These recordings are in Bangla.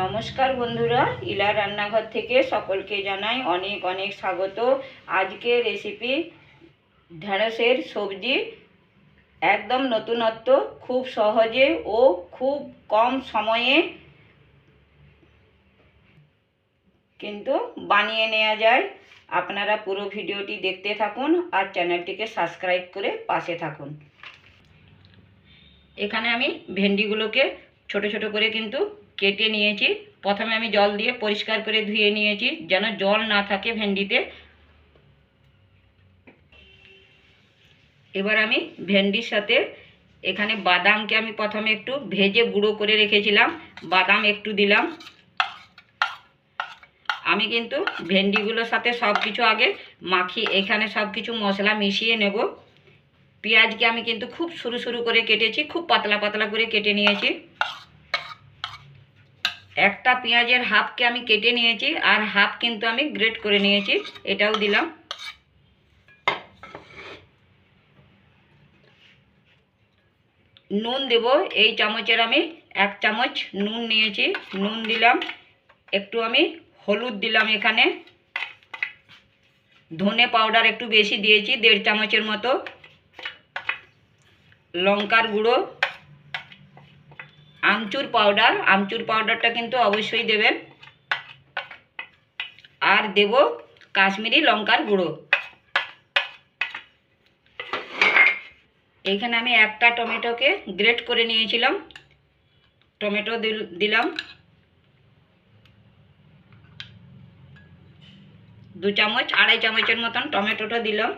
নমস্কার বন্ধুরা, ইলা রান্নাঘর থেকে সকলকে জানাই অনেক অনেক স্বাগত। আজকে রেসিপি ঢেঁড়সের সবজি একদম নতুনত্ব, খুব সহজে ও খুব কম সময়ে কিন্তু বানিয়ে নেওয়া যায়। আপনারা পুরো ভিডিওটি দেখতে থাকুন আর চ্যানেলটিকে সাবস্ক্রাইব করে পাশে থাকুন। এখানে আমি ভেন্ডিগুলোকে ছোট ছোট করে কিন্তু কেটে নিয়েছি। প্রথমে আমি জল দিয়ে পরিষ্কার করে ধুয়ে নিয়েছি, যেন জল না থাকে ভেন্ডিতে। এবার আমি ভেন্ডির সাথে এখানে বাদামকে আমি প্রথমে একটু ভেজে গুঁড়ো করে রেখেছিলাম, বাদাম একটু দিলাম। আমি কিন্তু ভেন্ডিগুলোর সাথে সব কিছু আগে মাখি, এখানে সব কিছু মশলা মিশিয়ে নেব। পেঁয়াজকে আমি কিন্তু খুব সরু সরু করে কেটেছি, খুব পাতলা পাতলা করে কেটে নিয়েছি। একটা পেঁয়াজের হাফকে আমি কেটে নিয়েছি আর হাফ কিন্তু আমি গ্রেট করে নিয়েছি, এটাও দিলাম। নুন দেব, এই চামচের আমি এক চামচ নুন নিয়েছি, নুন দিলাম, একটু আমি হলুদ দিলাম এখানে। ধনে পাউডার একটু বেশি দিয়েছি, দেড় চামচের মতো। লঙ্কার গুঁড়ো আমচুর পাউডার আমচুর পাউডারটা কিন্তু অবশ্যই দেবেন। আর দেব কাশ্মীরি লঙ্কার গুঁড়ো। এইখানে আমি একটা টমেটোকে গ্রেট করে নিয়েছিলাম। টমেটো দিলাম। দু চামচ, আড়াই চামচের মতন টমেটোটা দিলাম।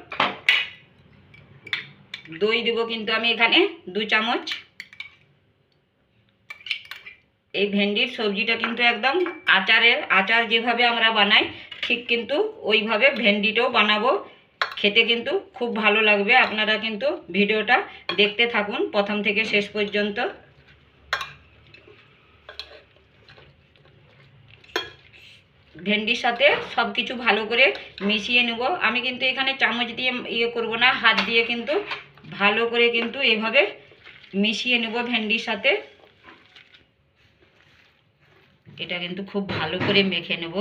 দই দেবো কিন্তু আমি এখানে দু চামচ। এই ভেন্ডির সবজিটা কিন্তু একদম আচারের, আচার যেভাবে আমরা বানাই, ঠিক কিন্তু ওইভাবে ভেন্ডিটাও বানাবো। খেতে কিন্তু খুব ভালো লাগবে, আপনারা কিন্তু ভিডিওটা দেখতে থাকুন প্রথম থেকে শেষ পর্যন্ত। ভেন্ডির সাথে সব কিছু ভালো করে মিশিয়ে নেব। আমি কিন্তু এখানে চামচ দিয়ে ইয়ে করব না, হাত দিয়ে কিন্তু ভালো করে কিন্তু এভাবে মিশিয়ে নেব ভেন্ডির সাথে। এটা কিন্তু খুব ভালো করে মেখে নেব।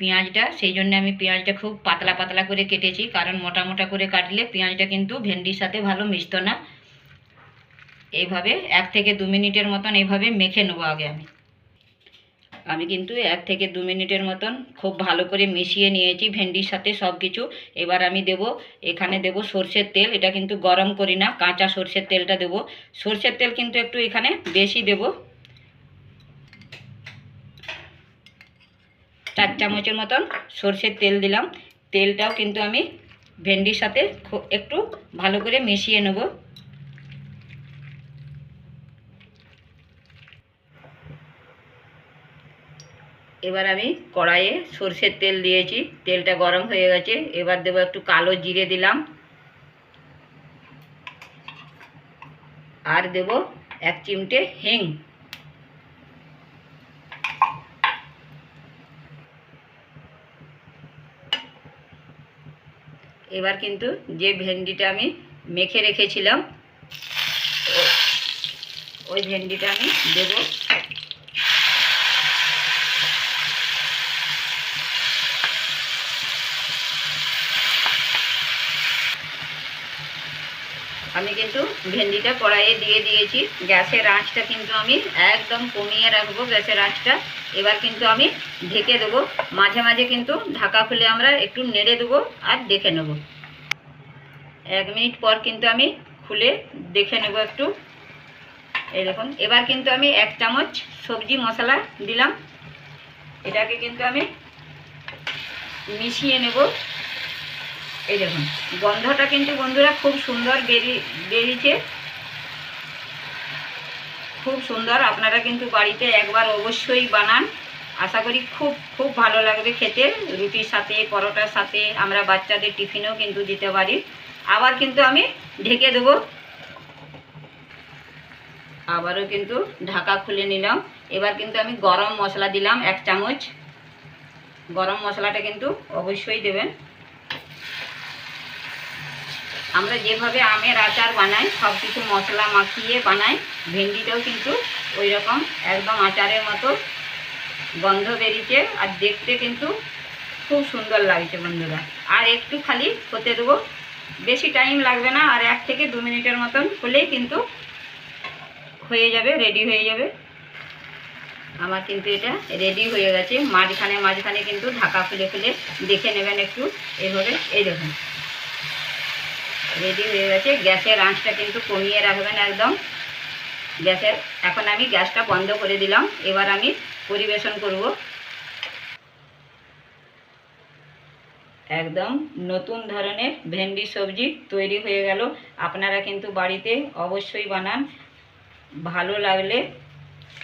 পেঁয়াজটা, সেই জন্য আমি পেঁয়াজটা খুব পাতলা পাতলা করে কেটেছি, কারণ মোটা মোটা করে কাটলে পেঁয়াজটা কিন্তু ভেন্ডির সাথে ভালো মিশতো না। এইভাবে এক থেকে দু মিনিটের মতন এইভাবে মেখে নেব আগে আমি। আমি কিন্তু এক থেকে দু মিনিটের মতন খুব ভালো করে মিশিয়ে নিয়েছি ভেন্ডির সাথে সব কিছু। এবার আমি দেব, এখানে দেব সর্ষের তেল, এটা কিন্তু গরম করি না, কাঁচা সর্ষের তেলটা দেব। সর্ষের তেল কিন্তু একটু এখানে বেশি দেব। চার চামচের মতন সর্ষের তেল দিলাম। তেলটাও কিন্তু আমি ভেন্ডির সাথে একটু ভালো করে মিশিয়ে নেব। এবার আমি কড়াইয়ে সর্ষের তেল দিয়েছি। তেলটা গরম হয়ে গেছে। এবার দেবো একটু কালো জিরে দিলাম। আর দেব এক চিমটে হিং। এবার কিন্তু যে ভেন্ডিটা আমি মেখে রেখেছিলাম ওই ভেন্ডিটা আমি দেব। আমি কিন্তু ভেন্ডিটা কড়াইয়ে দিয়ে দিয়েছি। গ্যাসের আঁচটা কিন্তু আমি একদম কমিয়ে রাখব গ্যাসের আঁচটা। এবার কিন্তু আমি ঢেকে দেবো। মাঝে মাঝে কিন্তু ঢাকা খুলে আমরা একটু নেড়ে দেবো আর দেখে নেব। এক মিনিট পর কিন্তু আমি খুলে দেখে নেব একটু। এরকম এবার কিন্তু আমি এক চামচ সবজি মশলা দিলাম। এটাকে কিন্তু আমি মিশিয়ে নেব। এই দেখুন, গন্ধটা কিন্তু বন্ধুরা খুব সুন্দর বেরিয়ে বেরিয়েছে। খুব সুন্দর, আপনারা কিন্তু বাড়িতে একবার অবশ্যই বানান। আশা করি খুব খুব ভালো লাগবে খেতে। রুটির সাথে, পরোটার সাথে, আমরা বাচ্চাদের টিফিনও কিন্তু দিতে পারি। আবার কিন্তু আমি ঢেকে দেবো। আবারও কিন্তু ঢাকা খুলে নিলাম। এবার কিন্তু আমি গরম মশলা দিলাম এক চামচ। গরম মশলাটা কিন্তু অবশ্যই দেবেন। আমরা যেভাবে আমের আচার বানাই সব কিছু মশলা মাখিয়ে বানাই, ভেন্ডিটাও কিন্তু ওই রকম একদম আচারের মতো গন্ধ বেরিয়েছে আর দেখতে কিন্তু খুব সুন্দর লাগছে বন্ধুরা। আর একটু খালি হতে দেবো, বেশি টাইম লাগবে না, আর এক থেকে দু মিনিটের মতন হলেই কিন্তু হয়ে যাবে রেডি হয়ে যাবে। আমার কিন্তু এটা রেডি হয়ে গেছে, মাঝখানে মাঝখানে কিন্তু ঢাকা খুলে খুলে দেখে নেবেন একটু এইভাবে এই দেখুন। রেডি হয়ে গেছে। গ্যাসের আঁচটা কিন্তু কমিয়ে রাখবেন একদম। গ্যাসের এখন আমি গ্যাসটা বন্ধ করে দিলাম। এবার আমি পরিবেশন করব। একদম নতুন ধরনের ভেন্ডি সবজি তৈরি হয়ে গেল। আপনারা কিন্তু বাড়িতে অবশ্যই বানান। ভালো লাগলে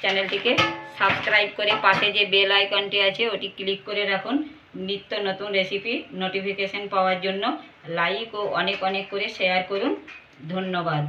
চ্যানেলটিকে সাবস্ক্রাইব করে পাশে যে বেল আইকনটি আছে, ওটি ক্লিক করে রাখুন। নিত্য নতুন রেসিপি নোটিফিকেশন পাওয়ার জন্য লাইক ও অনেক অনেক করে শেয়ার করুন। ধন্যবাদ।